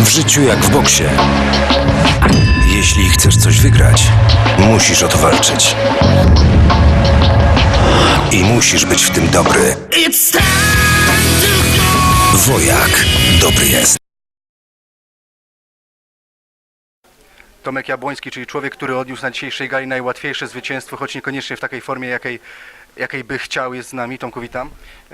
W życiu jak w boksie. Jeśli chcesz coś wygrać, musisz o to walczyć. I musisz być w tym dobry. Wojak dobry jest. Tomek Jabłoński, czyli człowiek, który odniósł na dzisiejszej gali najłatwiejsze zwycięstwo, choć niekoniecznie w takiej formie, jakiej, jakiej by chciał, jest z nami. Tomku, witam.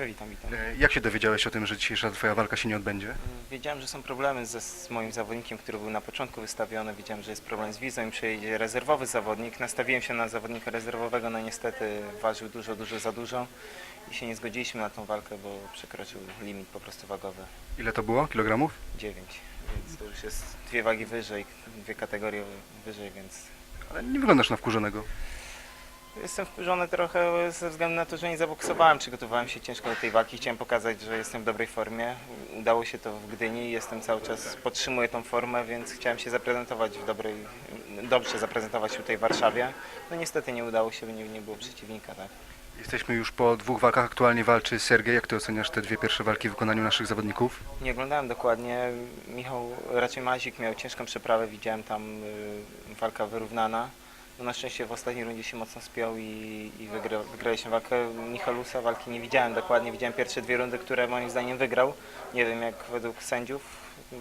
Witam, witam. E, Jak się dowiedziałeś o tym, że dzisiejsza twoja walka się nie odbędzie? Wiedziałem, że są problemy ze, z moim zawodnikiem, który był na początku wystawiony. Wiedziałem, że jest problem z wizą i przyjedzie rezerwowy zawodnik. Nastawiłem się na zawodnika rezerwowego, no niestety ważył dużo, dużo za dużo i się nie zgodziliśmy na tą walkę, bo przekroczył limit po prostu wagowy Ile to było? Kilogramów? 9. Więc to już jest dwie wagi wyżej, dwie kategorie wyżej, więc Ale nie wyglądasz na wkurzonego. Jestem wkurzony trochę ze względu na to, że nie zaboksowałem, przygotowałem się ciężko do tej walki, chciałem pokazać, że jestem w dobrej formie. Udało się to w Gdyni, jestem cały czas, podtrzymuję tą formę, więc chciałem się zaprezentować w dobrej, dobrze zaprezentować tutaj w Warszawie. No niestety nie udało się, nie, nie było przeciwnika, tak. Jesteśmy już po dwóch walkach. Aktualnie walczy Sergiej. Jak ty oceniasz te dwie pierwsze walki w wykonaniu naszych zawodników? Nie oglądałem dokładnie, Michał, raczej Mazik miał ciężką przeprawę, widziałem tam y, walka wyrównana. No na szczęście w ostatniej rundzie się mocno spiął i, i wygra, wygraliśmy walkę. Michalusa walki nie widziałem dokładnie, widziałem pierwsze dwie rundy, które moim zdaniem wygrał. Nie wiem jak według sędziów.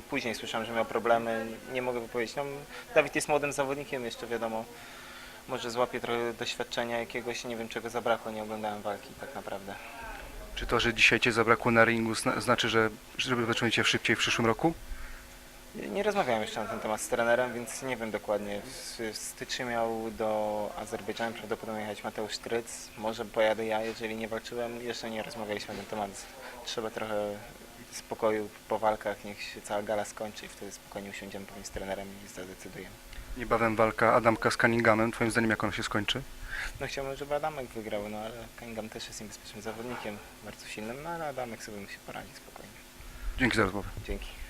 Później słyszałem, że miał problemy, nie mogę powiedzieć. No, Dawid jest młodym zawodnikiem, jeszcze wiadomo, może złapie trochę doświadczenia jakiegoś, nie wiem czego zabrakło, nie oglądałem walki tak naprawdę. Czy to, że dzisiaj cię zabrakło na ringu, zna- znaczy, że żeby zacząć cię szybciej w przyszłym roku? Nie rozmawiałem jeszcze na ten temat z trenerem, więc nie wiem dokładnie. W, w styczniu miał do Azerbejdżanu prawdopodobnie jechać Mateusz Tryc. Może pojadę ja, jeżeli nie walczyłem. Jeszcze nie rozmawialiśmy na ten temat. Trzeba trochę spokoju po walkach, niech się cała gala skończy i wtedy spokojnie usiądziemy pewnie z trenerem i zadecydujemy. Niebawem walka Adamka z Cunninghamem. Twoim zdaniem jak ona się skończy? No chciałbym, żeby Adamek wygrał, no ale Cunningham też jest niebezpiecznym zawodnikiem, bardzo silnym, no ale Adamek sobie musi poradzić spokojnie. Dzięki za rozmowę. Dzięki.